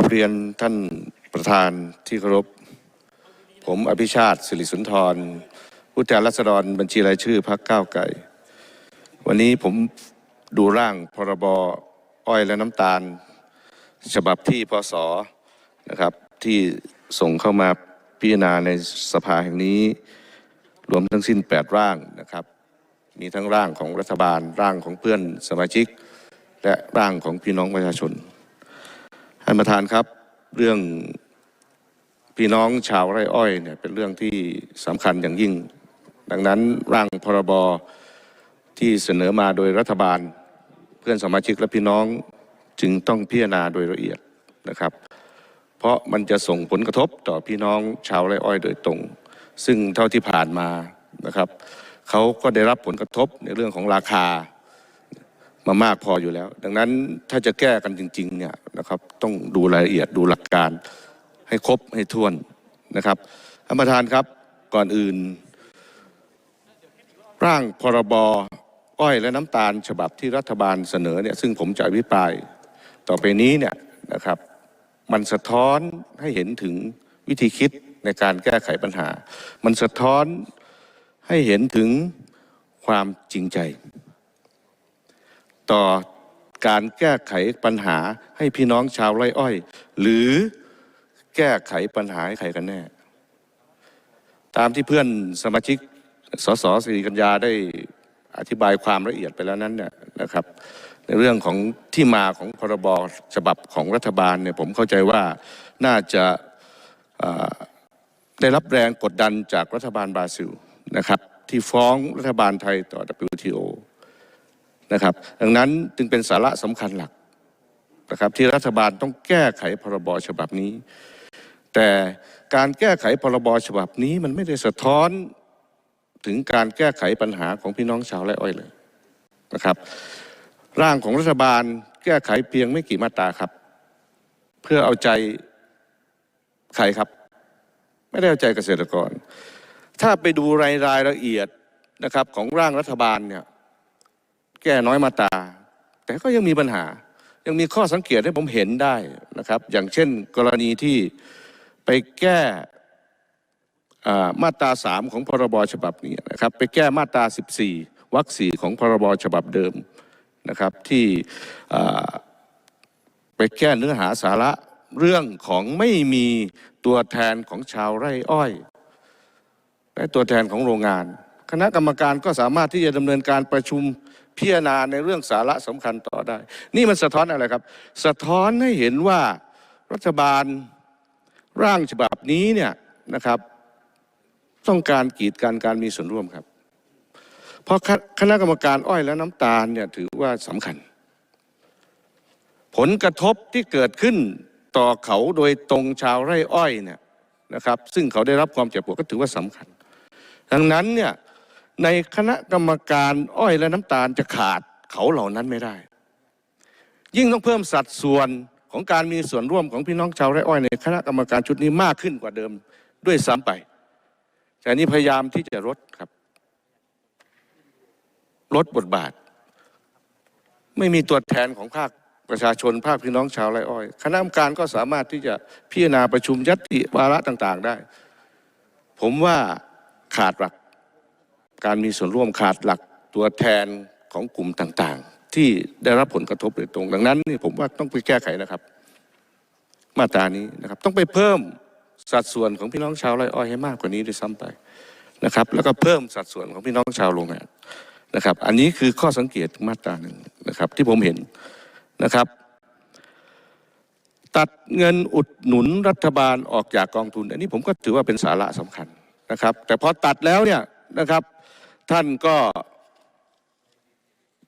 ครับเรียนท่านประธานที่เคารพ ผมอภิชาติสิริสุนทรผู้แทนรัษฎรบัญชีรายชื่อพรรคก้าวไกลวันนี้ผมดูร่างพรบอ้อยและน้ำตาล ฉบับที่พศนะครับที่ส่งเข้ามาพิจารณาในสภาแห่งนี้ รวมทั้งสิ้น 8 ร่างนะครับ มีทั้งร่างของรัฐบาลร่างของเพื่อนสมาชิก และร่างของพี่น้องประชาชน ท่านประธานครับเรื่องพี่น้องชาวไร่อ้อยเนี่ยเป็นเรื่องที่สำคัญอย่างยิ่ง ดังนั้นร่างพรบที่เสนอมาโดยรัฐบาล เพื่อนสมาชิกและพี่น้องจึงต้องพิจารณาโดยละเอียดนะครับ เพราะมันจะส่งผลกระทบต่อพี่น้องชาวไร่อ้อยโดยตรง ซึ่งเท่าที่ผ่านมานะครับเขาก็ได้รับผลกระทบในเรื่องของราคามามากพออยู่แล้ว ดังนั้นถ้าจะแก้กันจริงๆเนี่ย นะครับ ต้องดูรายละเอียดดูหลักการให้ครบให้ท้วนนะครับท่านประธานครับก่อนอื่น ร่างพรบอ้อยและน้ำตาล ฉบับที่รัฐบาลเสนอเนี่ยซึ่งผมจะอภิปรายต่อไปนี้เนี่ยนะครับ มันสะท้อนให้เห็นถึงวิธีคิดในการแก้ไขปัญหา มันสะท้อนให้เห็นถึงความจริงใจ ต่อ การแก้ไขปัญหาให้พี่น้องชาวไร่อ้อย หรือแก้ไขปัญหาให้ใครกันแน่ ตามที่เพื่อนสมาชิกสสสิริกัญญาได้อธิบายความละเอียดไปแล้วนั้นเนี่ยนะครับ ในเรื่องของที่มาของพรบฉบับของรัฐบาลเนี่ยผมเข้าใจว่าน่าจะาได้รับแรงกดดันจากรัฐบาลบราซิลนะครับ ที่ฟ้องรัฐบาลไทยต่อ WTO นะครับ ดังนั้นจึงเป็นสาระสำคัญหลักนะครับที่รัฐบาลต้องแก้ไขพรบฉบับนี้ แต่การแก้ไขพรบฉบับนี้มันไม่ได้สะท้อนถึงการแก้ไขปัญหาของพี่น้องชาวไร่อ้อยเลยนะครับ ร่างของรัฐบาลแก้ไขเพียงไม่กี่มาตราครับ เพื่อเอาใจใครครับ ไม่ได้เอาใจเกษตรกร ถ้าไปดูรายรายละเอียดนะครับของร่างรัฐบาลเนี่ย แก้น้อยมาตราแต่ก็ยังมีปัญหา ยังมีข้อสังเกตให้ผมเห็นได้นะครับ อย่างเช่นกรณีที่ไปแก้อ่ามาตราสามของพรบฉบับนี้นะครับ ไปแก้มาตรา 14วรรคสี่ของพรบฉบับเดิมนะครับ ที่ไปแก้เนื้อหาสาระเรื่องของไม่มีตัวแทนของชาวไร่อ้อย และตัวแทนของโรงงาน คณะกรรมการก็สามารถที่จะดำเนินการประชุม พิจารณาในเรื่องสาระสำคัญต่อได้ นี่มันสะท้อนอะไรครับ สะท้อนให้เห็นว่ารัฐบาลร่างฉบับนี้เนี่ยนะครับ ต้องการกีดกันการมีส่วนร่วมครับ เพราะคคณะกรรมการอ้อยและน้ำตาลเนี่ยถือว่าสำคัญ ผลกระทบที่เกิดขึ้นต่อเขาโดยตรงชาวไร่อ้อยเนี่ยนะครับ ซึ่งเขาได้รับความเจ็บปวดก็ถือว่าสำคัญ ดังนั้นเนี่ย ในคณะกรรมการอ้อยและน้ำตาลจะขาดเขาเหล่านั้นไม่ได้ ยิ่งต้องเพิ่มสัดส่วนของการมีส่วนร่วมของพี่น้องชาวไร่อ้อยในคณะกรรมการชุดนี้มากขึ้นกว่าเดิมด้วยซ้ำไปแต่นี่พยายามที่จะลดครับ ลดบทบาท ไม่มีตัวแทนของภาคประชาชนภาคพี่น้องชาวไร่อ้อย คณะกรรมการก็สามารถที่จะพิจารณาประชุมยัตติวาระต่าง ๆ ได้ ผมว่าขาดหลัก การมีส่วนร่วมขาดหลักตัวแทนของกลุ่มต่างๆ ที่ได้รับผลกระทบโดยตรงดังนั้นนี่ผมว่าต้องไปแก้ไขนะครับ มาตรานี้นะครับต้องไปเพิ่มสัดส่วนของพี่น้องชาวไร่อ้อยให้มากกว่านี้ด้วยซ้ำไปนะครับ แล้วก็เพิ่มสัดส่วนของพี่น้องชาวโรงงานนะครับ อันนี้คือข้อสังเกตมาตราหนึ่งนะครับ ที่ผมเห็นนะครับ ตัดเงินอุดหนุนรัฐบาลออกจากกองทุน อันนี้ผมก็ถือว่าเป็นสาระสำคัญนะครับ แต่พอตัดแล้วเนี่ยนะครับ ท่านก็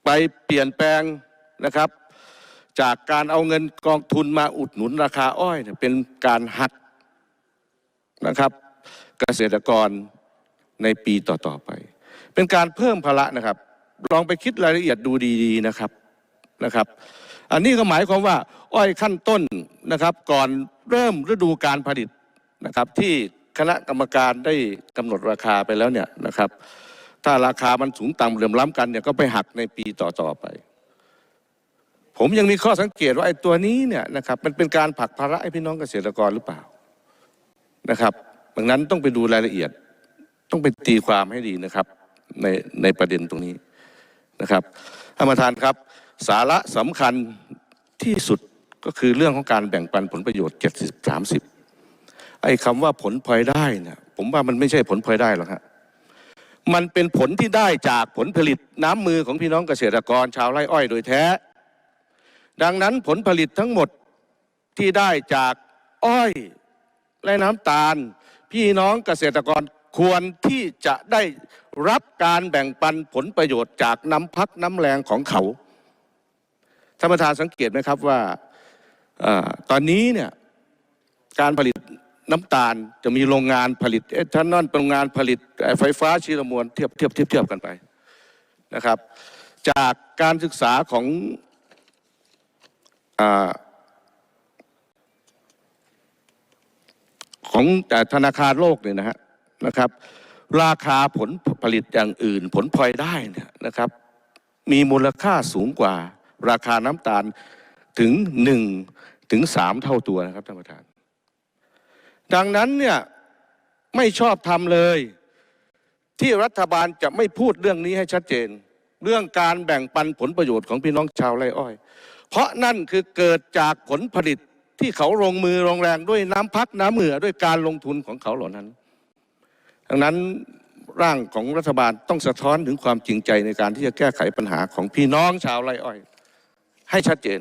ไปเปลี่ยนแปลงนะครับ จากการเอาเงินกองทุนมาอุดหนุนราคาอ้อยเนี่ยเป็นการหักนะครับเกษตรกรในปีต่อๆไป เป็นการเพิ่มภาระนะครับ ลองไปคิดรายละเอียดดูดีๆนะครับนะครับ อันนี้ก็หมายความว่า อ้อยขั้นต้นนะครับ ก่อนเริ่มฤดูการผลิตนะครับ ที่คณะกรรมการได้กำหนดราคาไปแล้วเนี่ยนะครับ ถ้าราคามันสูงต่ำเหลื่อมล้ำกันเนี่ยก็ไปหักในปีต่อๆไป ผมยังมีข้อสังเกตว่าไอ้ตัวนี้เนี่ยนะครับมันเป็นการผลักภาระให้พี่น้องเกษตรกรหรือเปล่านะครับดังนั้นต้องไปดูรายละเอียด ต้องไปตีความให้ดีนะครับ ในในประเด็นตรงนี้นะครับท่านประธานครับ สาระสำคัญที่สุดก็คือเรื่องของการแบ่งปันผลประโยชน์ 70 30 ไอ้คำว่าผลพลอยได้เนี่ยผมว่ามันไม่ใช่ผลพลอยได้หรอกฮะ มันเป็นผลที่ได้จากผลผลิตน้ำมือของพี่น้องเกษตรกรชาวไร่อ้อยโดยแท้ ดังนั้นผลผลิตทั้งหมดที่ได้จากอ้อยและน้ำตาล พี่น้องเกษตรกรควรที่จะได้รับการแบ่งปันผลประโยชน์จากน้ำพักน้ำแรงของเขาท่านประธานสังเกตไหมครับว่าอตอนนี้เนี่ยการผลิต น้ำตาลจะมีโรงงานผลิตเอทานอลโรงงานผลิตไฟฟ้าชีวมวลเทียบเทียบเทียบเทียบกันไปนะครับ จากการศึกษาของอของแต่ธนาคารโลกเนี่ยนะฮะนะครับ ราคาผลผลิตอย่างอื่น ผลพลอยได้เนี่ยนะครับ มีมูลค่าสูงกว่าราคาน้ำตาลถึงหนึ่งถึงสามเท่าตัวนะครับท่านประธาน ดังนั้นเนี่ยไม่ชอบทำเลย ที่รัฐบาลจะไม่พูดเรื่องนี้ให้ชัดเจน เรื่องการแบ่งปันผลประโยชน์ของพี่น้องชาวไร่อ้อย เพราะนั่นคือเกิดจากผลผลิตที่เขาลงมือลงแรงด้วยน้ำพักน้ำเหงื่อด้วยการลงทุนของเขาเหล่านั้น ดังนั้นร่างของรัฐบาลต้องสะท้อนถึงความจริงใจในการที่จะแก้ไขปัญหาของพี่น้องชาวไร่อ้อย ให้ชัดเจน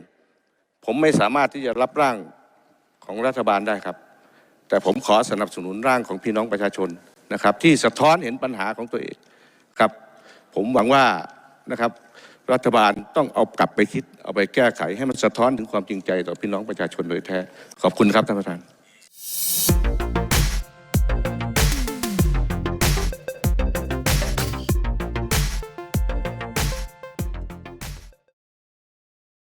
ผมไม่สามารถที่จะรับร่างของรัฐบาลได้ครับ แต่ผมขอสนับสนุนร่างของพี่น้องประชาชนนะครับ ที่สะท้อนเห็นปัญหาของตัวเองครับ ผมหวังว่านะครับรัฐบาลต้องเอากลับไปคิดเอาไปแก้ไขให้มันสะท้อนถึงความจริงใจต่อพี่น้องประชาชนโดยแท้ ขอบคุณครับท่านประธาน